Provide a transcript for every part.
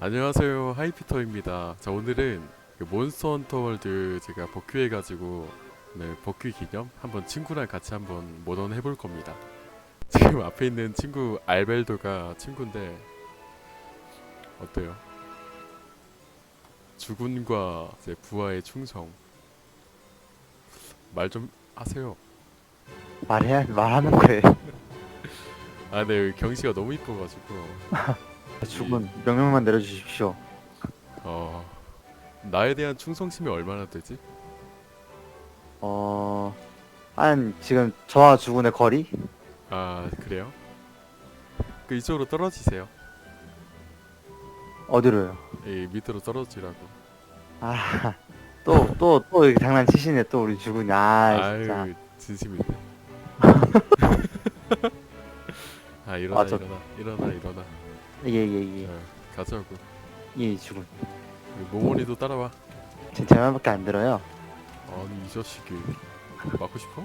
안녕하세요. 하이피터입니다. 자 오늘은 그 몬스터 헌터 월드 제가 복귀해가지고 네 복귀 기념 한번 친구랑 같이 한번 모던 해볼 겁니다. 지금 앞에 있는 친구 알벨도가 친구인데 어때요? 주군과 이제 부하의 충성. 말 좀 하세요. 말해야 말하는 거예요. 아네 경씨가 너무 이뻐가지고 죽은 명령만 내려주십시오. 어 나에 대한 충성심이 얼마나 되지? 어, 한 지금 저와 주군의 거리? 아 그래요? 그 이쪽으로 떨어지세요. 어디로요? 이 밑으로 떨어지라고. 아, 또 또 또 이렇게 장난치시네 또 우리 주군이. 아, 진짜. 아유 진심이네. 아 일어나 아, 저- 일어나 일어나 일어나. 예예 예. 자, 가자고. 예, 주군. 우리 모모니도 따라와. 제 말밖에 안 들어요. 아니 이 자식이 맞고 싶어?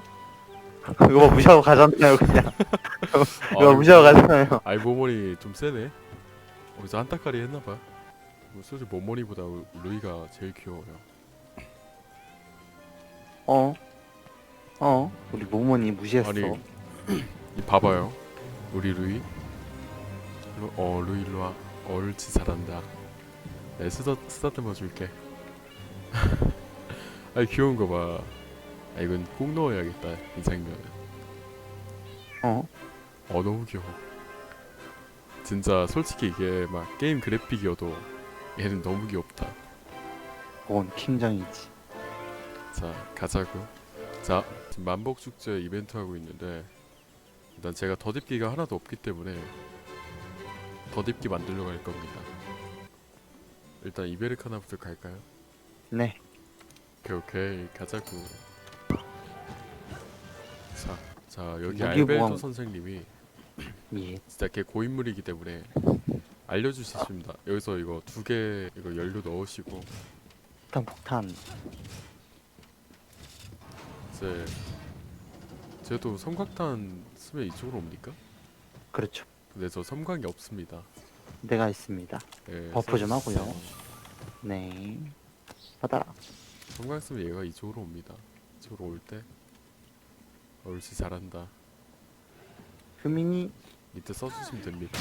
뭐 무시하고 가잖아요, 그냥. 아이고, 무시하고 가잖아요. 아이 모모니 좀 세네. 어디서 한따까리 했나봐. 뭐 솔직히 모모니보다 우- 루이가 제일 귀여워요. 어, 어, 우리 모모니 무시했어. 아니 이 봐봐요 우리 루이 루, 어 루이 일로 와. 옳지 잘한다. 내 쓰다, 쓰다듬어 줄게. 아이 귀여운 거 봐. 아 이건 꼭 넣어야겠다 이 장면 어, 어 너무 귀여워. 진짜 솔직히 이게 막 게임 그래픽이어도 얘는 너무 귀엽다. 그건 킹정이지. 자 가자고. 자 지금 만복 축제 이벤트 하고 있는데 일단 제가 더딥기가 하나도 없기 때문에 더딥기 만들러 갈 겁니다 일단 이베르카나부터 갈까요? 네, 오케이 오케이 가자고 자, 자 여기 뭐함? 선생님이 예. 진짜 걔 고인물이기 때문에 알려주셨습니다 여기서 이거 두 개 이거 연료 넣으시고 폭탄 폭탄. 이제 쟤도 섬광탄 쓰면 이쪽으로 옵니까? 그렇죠. 근데 저 섬광이 없습니다. 내가 있습니다. 예, 버프 좀. 하고요. 네. 받아라. 섬광 쓰면 얘가 이쪽으로 옵니다. 이쪽으로 올때 옳지 잘한다. 효민이 밑에 써주시면 됩니다.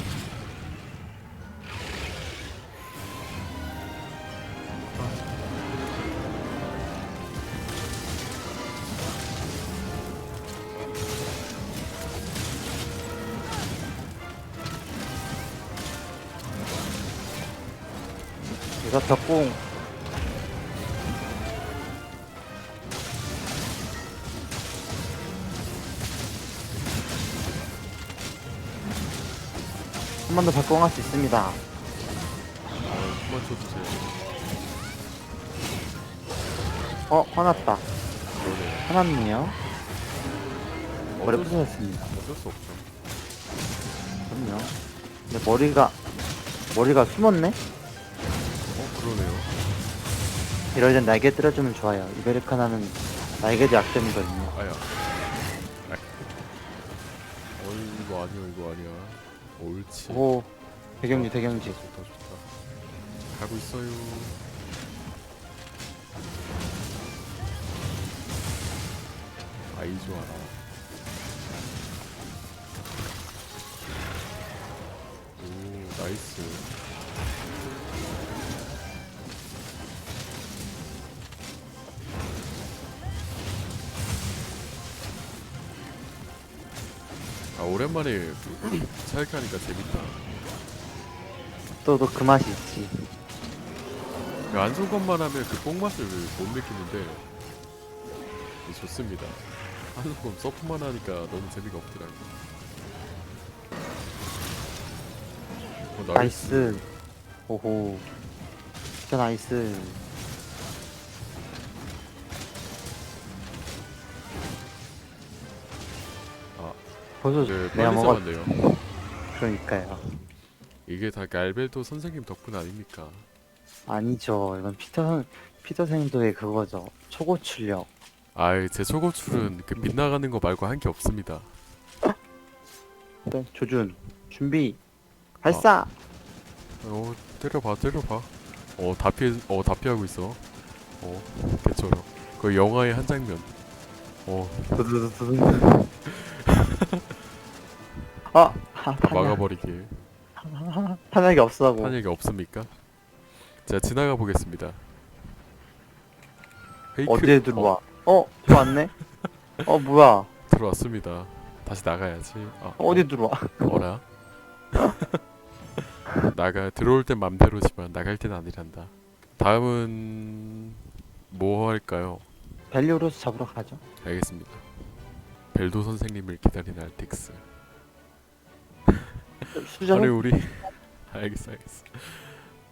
내가 벽공 한 번 더 벽공할 수 있습니다. 아, 한번 쳐주세요. 어, 화났다. 그러네. 화났네요. 머리 어쩔 수- 부서졌습니다. 어쩔 수 없죠. 그럼요. 근데 머리가 머리가 숨었네? 어 그러네요. 이럴 땐 날개 때려주면 좋아요. 이베리카나는 날개도 약점이거든요. 아야. 아. 어 이거 아니야 이거 아니야. 옳지. 오, 대경지 대경지. 좋다 좋다. 가고 있어요. 아이 좋아라. 오 나이스. 오랜만에 차이크 하니까 재밌다. 또 또 그 맛이 있지. 그 안소건만 하면 그 뽕맛을 못 느끼는데 이 좋습니다. 한소건 서프만 하니까 너무 재미가 없더라고. 어, 나이스. 오호. 진짜 나이스. 벌써 네, 내가 빨리 먹었 잡았네요. 그러니까요. 이게 다 갈벨도 선생님 덕분 아닙니까? 아니죠. 이건 피터 선- 피터 생도의 그거죠. 초고 출력. 아이, 제 초고출은 그 빗나가는 거 말고 한 게 없습니다. 일단 조준 준비 발사. 어 때려봐 때려봐 어다 피해 어다 피하고 있어 어 개쩔어 그 영화의 한 장면 어 두두두두. 아, 아 탄약. 막아버리길 탄약이 없어하고. 탄약이 없습니까? 제가 지나가 보겠습니다 페이크 들어와? 어, 들어왔네. 어, 뭐야? 들어왔습니다 다시 나가야지 아, 어디 들어와? 어라 나가 들어올 땐 맘대로지만 나갈 땐 아니란다 다음은 뭐 할까요? 벨리오로스 잡으러 가죠. 알겠습니다 벨도 선생님을 기다리는 알텍스 수저. 아니 우리 알겠어 알겠어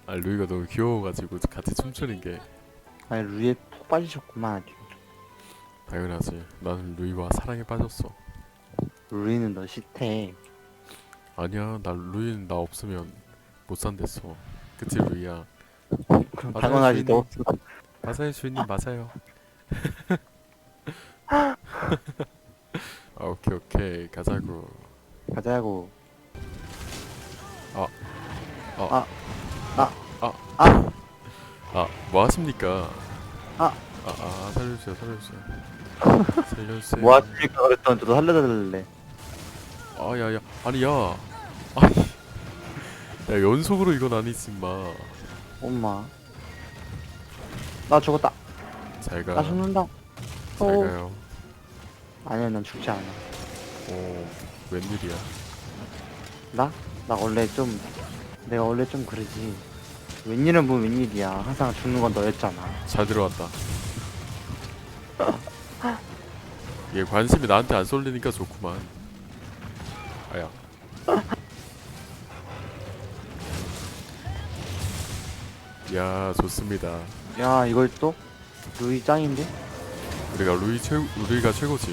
아 루이가 너무 귀여워가지고 같이 춤추는 게 아니 루이에 푹 빠지셨구만. 당연하지 나는 루이와 사랑에 빠졌어 루이는 너 싫대. 아니야 나 루이는 나 없으면 못 산댔어 그치 루이야 그럼 맞아요, 당연하지 너. 맞아요 주인님 맞아요 아 오케이 오케이 가자고 가자고. 아. 아. 아. 아. 아. 아 뭐 하십니까 아. 아, 아 살려주세요 살려주세요 살려주세요 뭐 하십니까 그랬더니 저도 살려달래. 아 야 야 아니 야 아니 야 연속으로 이건 아니지 마 엄마. 나 죽었다. 잘 가 나 죽는다. 어. 잘가요 아니야 난 죽지 않아. 오 웬일이야 나? 나 원래 좀 내가 원래 좀 그러지. 웬일은 뭐 웬일이야. 항상 죽는 건 너였잖아. 잘 들어왔다 얘 관심이 나한테 안 쏠리니까 좋구만 아야 야 좋습니다 야 이걸 또 루이 짱인데? 우리가 루이 최 루이가 최고지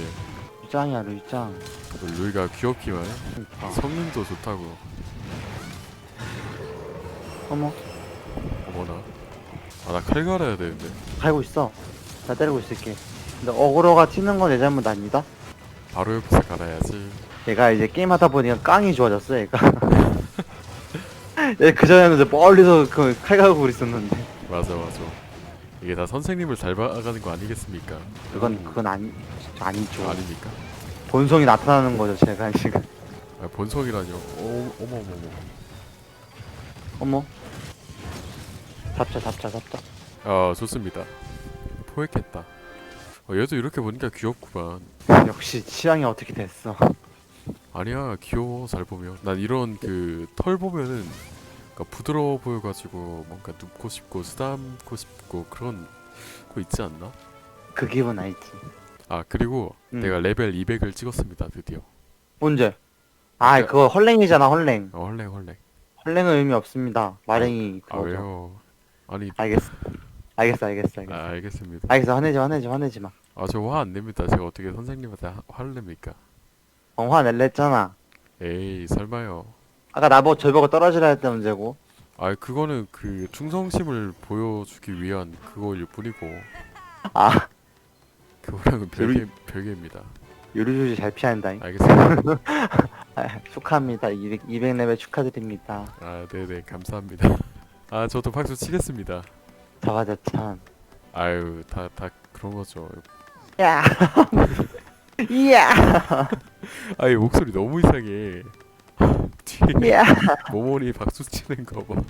루이 짱이야 루이 짱. 루이가 귀엽기만 해. 그러니까. 성능도 좋다고 어머 어머나 아 나 칼 갈아야 되는데 갈고 있어. 나 때리고 있을게. 근데 어그로가 튀는 건 내 잘못 아니다. 바로 옆에서 갈아야지 얘가 이제 게임하다 보니까 깡이 좋아졌어 얘가. 얘 그전에는 이제 멀리서 그칼 갈고 그랬었는데. 맞아 맞아 이게 다 선생님을 잘 봐가는 거 아니겠습니까 그건 그건 아니 아니죠. 아닙니까 본성이 나타나는 거죠 제가 지금. 아, 본성이라뇨 어, 어머 어머 어머 어머. 잡자 잡자 잡자. 아 좋습니다 포획했다 어, 얘도 이렇게 보니까 귀엽구만 역시 취향이 어떻게 됐어? 아니야 귀여워 잘 보면 난 이런 그 털 보면은 그러니까 부드러워 보여가지고 뭔가 눕고 싶고 쓰담고 싶고 그런 거 있지 않나? 그 기분 알지? 아 그리고 음. 내가 레벨 200을 찍었습니다 드디어 언제? 아 그러니까- 그거 헐랭이잖아 헐랭. 어 헐랭 헐랭 헐랭은 의미 없습니다. 마랭이 아 그거죠. 왜요 아니 알겠어. 알겠어 알겠어 알겠어. 아 알겠습니다 알겠어 화내지 마 화내지 마 화내지 마. 아 저 화 안 냅니다 제가 어떻게 선생님한테 화- 화를 냅니까 어, 화낼래 했잖아. 에이 설마요 아까 나보고 절벽을 떨어지라 했던 문제고. 아 그거는 그 충성심을 보여주기 위한 그거일 뿐이고 아 그거랑은 별개 별개입니다 요리조리 잘 피한다잉. 알겠습니다 아, 축하합니다. 200, 200레벨 축하드립니다. 아 네네 감사합니다 아 저도 박수 치겠습니다 자화자찬. 아유 다 다 그런 거죠 야. 이야. 아이 목소리 너무 이상해 뒤에 야. 모모니 박수 치는 거 봐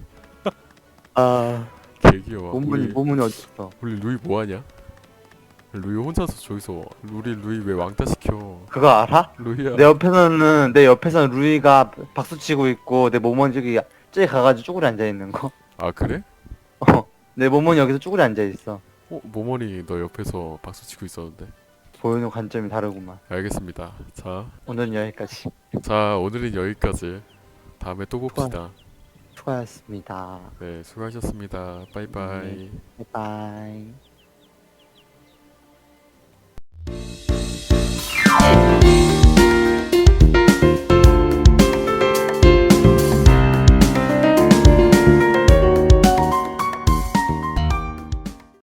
아 개귀여워 몸문이 우리, 몸문이 어딨어? 우리 루이 뭐 하냐 루이 혼자서 저기서 우리 루이 왜 왕따 시켜 그거 알아? 루이야 내 옆에서는 내 옆에서는 루이가 박수 치고 있고 내 모모는 저기 저기 가가지고 쭈그려 앉아 있는 거. 아 그래? 어. 내 모모는 여기서 쭈그려 앉아 있어. 어 모모니 너 옆에서 박수 치고 있었는데 보이는 관점이 다르구만. 알겠습니다 자 오늘은 여기까지. 자 오늘은 여기까지 다음에 또 봅시다 수고하셨습니다. 네 수고하셨습니다 빠이빠이 바이 바이. you